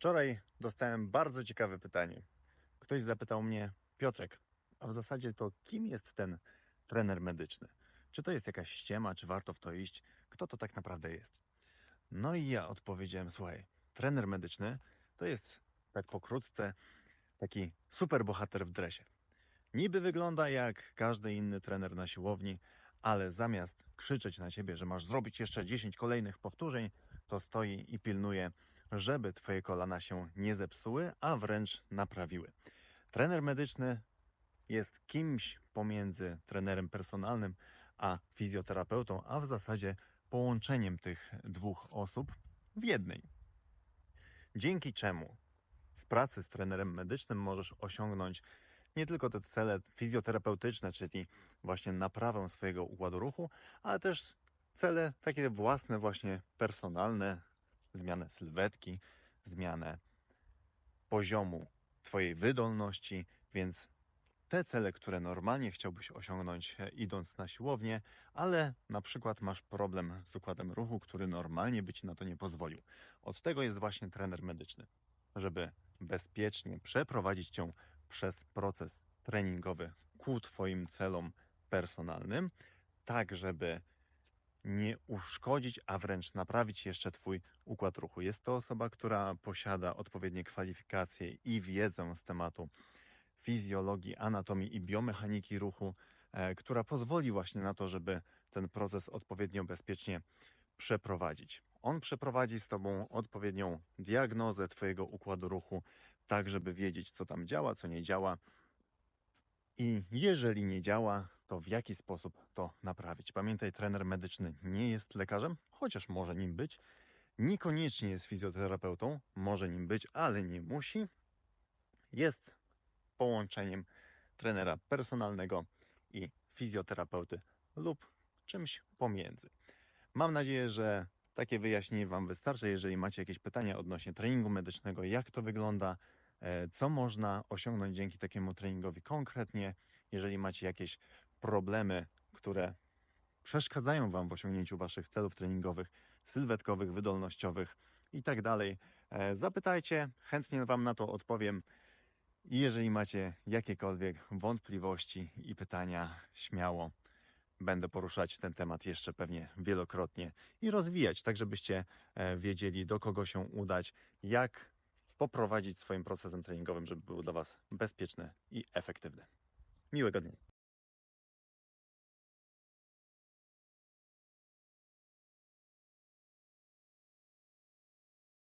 Wczoraj dostałem bardzo ciekawe pytanie. Ktoś zapytał mnie, Piotrek, a w zasadzie to kim jest ten trener medyczny? Czy to jest jakaś ściema, czy warto w to iść? Kto to tak naprawdę jest? No i ja odpowiedziałem, słuchaj, trener medyczny to jest, tak pokrótce, taki super bohater w dresie. Niby wygląda jak każdy inny trener na siłowni, ale zamiast krzyczeć na ciebie, że masz zrobić jeszcze 10 kolejnych powtórzeń, to stoi i pilnuje, żeby twoje kolana się nie zepsuły, a wręcz naprawiły. Trener medyczny jest kimś pomiędzy trenerem personalnym a fizjoterapeutą, a w zasadzie połączeniem tych dwóch osób w jednej. Dzięki czemu w pracy z trenerem medycznym możesz osiągnąć nie tylko te cele fizjoterapeutyczne, czyli właśnie naprawę swojego układu ruchu, ale też cele takie własne, właśnie personalne, zmianę sylwetki, zmianę poziomu Twojej wydolności, więc te cele, które normalnie chciałbyś osiągnąć e, idąc na siłownię, ale na przykład masz problem z układem ruchu, który normalnie by Ci na to nie pozwolił. Od tego jest właśnie trener medyczny, żeby bezpiecznie przeprowadzić Cię przez proces treningowy ku Twoim celom personalnym, tak żeby nie uszkodzić, a wręcz naprawić jeszcze Twój układ ruchu. Jest to osoba, która posiada odpowiednie kwalifikacje i wiedzę z tematu fizjologii, anatomii i biomechaniki ruchu, e, która pozwoli właśnie na to, żeby ten proces odpowiednio bezpiecznie przeprowadzić. On przeprowadzi z Tobą odpowiednią diagnozę Twojego układu ruchu, tak żeby wiedzieć, co tam działa, co nie działa. I jeżeli nie działa, to w jaki sposób to naprawić. Pamiętaj, trener medyczny nie jest lekarzem, chociaż może nim być. Niekoniecznie jest fizjoterapeutą, może nim być, ale nie musi. Jest połączeniem trenera personalnego i fizjoterapeuty lub czymś pomiędzy. Mam nadzieję, że takie wyjaśnienie Wam wystarczy. Jeżeli macie jakieś pytania odnośnie treningu medycznego, jak to wygląda, e, co można osiągnąć dzięki takiemu treningowi konkretnie, jeżeli macie jakieś problemy, które przeszkadzają Wam w osiągnięciu Waszych celów treningowych, sylwetkowych, wydolnościowych i tak e, zapytajcie, chętnie Wam na to odpowiem. I jeżeli macie jakiekolwiek wątpliwości i pytania, śmiało będę poruszać ten temat jeszcze pewnie wielokrotnie i rozwijać, tak żebyście e, wiedzieli, do kogo się udać, jak poprowadzić swoim procesem treningowym, żeby był dla Was bezpieczny i efektywny. Miłego dnia.